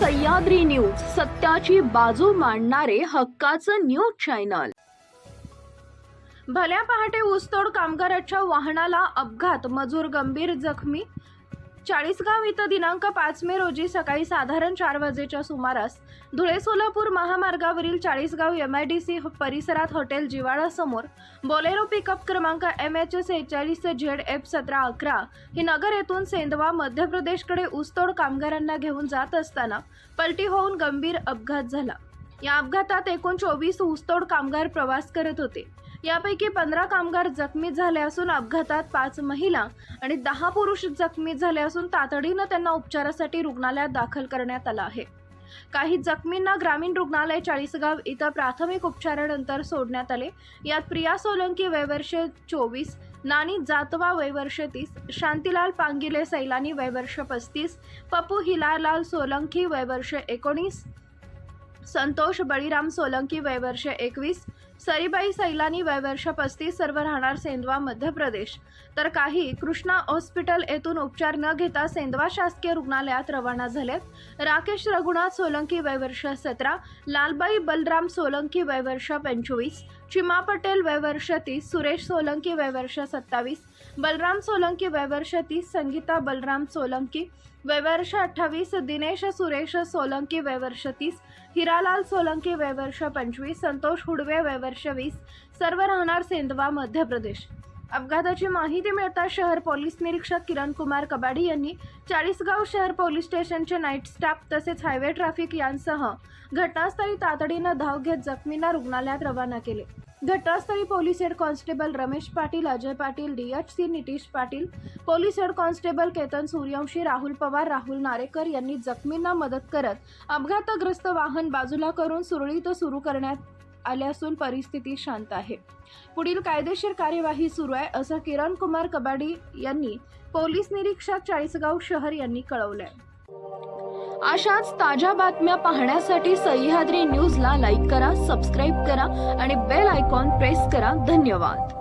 Sahyadri news सत्याची बाजू मांडणारे हक्काचं न्यूज चॅनल. भल्या पहाटे ऊसतोड कामगाराच्या वाहनाला अपघात मजूर गंभीर जखमी चाळीसगाव इथं दिनांक पाच मे रोजी सकाळी साधारण चार वाजेच्या सुमारास धुळे सोलापूर महामार्गावरील Chalisgaon M I D C परिसरात हॉटेल जिवाळासमोर बोलेरो पिकअप क्रमांक एम एच एस एचाळीस झेड एफ सतरा अकरा ही नगर येथून सेंदवा मध्य प्रदेशकडे ऊसतोड कामगारांना घेऊन जात असताना पलटी होऊन गंभीर अपघात झाला. या अपघातात एकूण चोवीस ऊसतोड कामगार प्रवास करत होते. यापैकी पंधरा कामगार जखमी झाले असून अपघातात पाच महिला आणि दहा पुरुष जखमी झाले असून तातडीनं त्यांना उपचारासाठी रुग्णालयात दाखल करण्यात आलं आहे. काही जखमींना ग्रामीण रुग्णालय चाळीसगाव इथं प्राथमिक उपचारानंतर सोडण्यात आले. यात प्रिया सोलंकी वयवर्ष चोवीस नानी जातवा वयवर्ष तीस शांतीलाल पांगिले सैलानी वयवर्ष पस्तीस पप्पू हिलालाल सोलंकी वयवर्ष एकोणीस संतोष बळीराम सोलंकी वयवर्ष एकवीस सरीबाई सैलानी वयवर्ष पस्तीस सर्व राहणार सेंदवा मध्य प्रदेश. तर काही कृष्णा हॉस्पिटल येथून उपचार न घेता सेंदवा शासकीय रुग्णालयात रवाना झालेत राकेश रघुनाथ सोलंकी वयवर्ष सतरा लालबाई बलराम सोलंकी वयवर्ष पंचवीस चिमा पटेल वयवर्ष तीस सुरेश सोलंकी वयवर्ष सत्तावीस बलराम सोलंकी वयवर्ष तीस संगीता बलराम सोलंकी वयवर्ष अठ्ठावीस दिनेश सुरेश सोलंकी वयवर्ष तीस हिरालाल सोलंकी वयवर्ष पंचवीस संतोष हुडवे वयवर्ष वीस सर्व राहणार सेंदवा मध्य प्रदेश. अपघाताची माहिती मिळताच शहर पोलीस निरीक्षक किरण कुमार कबाडी यांनी चाळीसगाव शहर पोलीस स्टेशनचे नाईट स्टाफ तसेच हायवे ट्रॅफिक यांसह घटनास्थळी तातडीनं धाव घेत जखमींना रुग्णालयात रवाना केले. घटनास्थळी police head constable Ramesh Patil Ajay Patil D H C Nitish Patil police head constable Ketan Suryavanshi Rahul Pawar Rahul Narekar यांनी जखमींना मदत करत अपघातग्रस्त वाहन बाजूला करून सुरळीत सुरू करण्यात आले असून परिस्थिती शांत आहे. पुढील कायदेशीर कार्यवाही सुरू आहे असं किरण कुमार कबाडी यांनी पोलीस निरीक्षक चाळीसगाव शहर यांनी कळवलंय. अशाच ताज्या बातम्या पाहण्यासाठी सह्याद्री न्यूजला लाईक करा सबस्क्राईब करा आणि बेल आयकॉन प्रेस करा. धन्यवाद.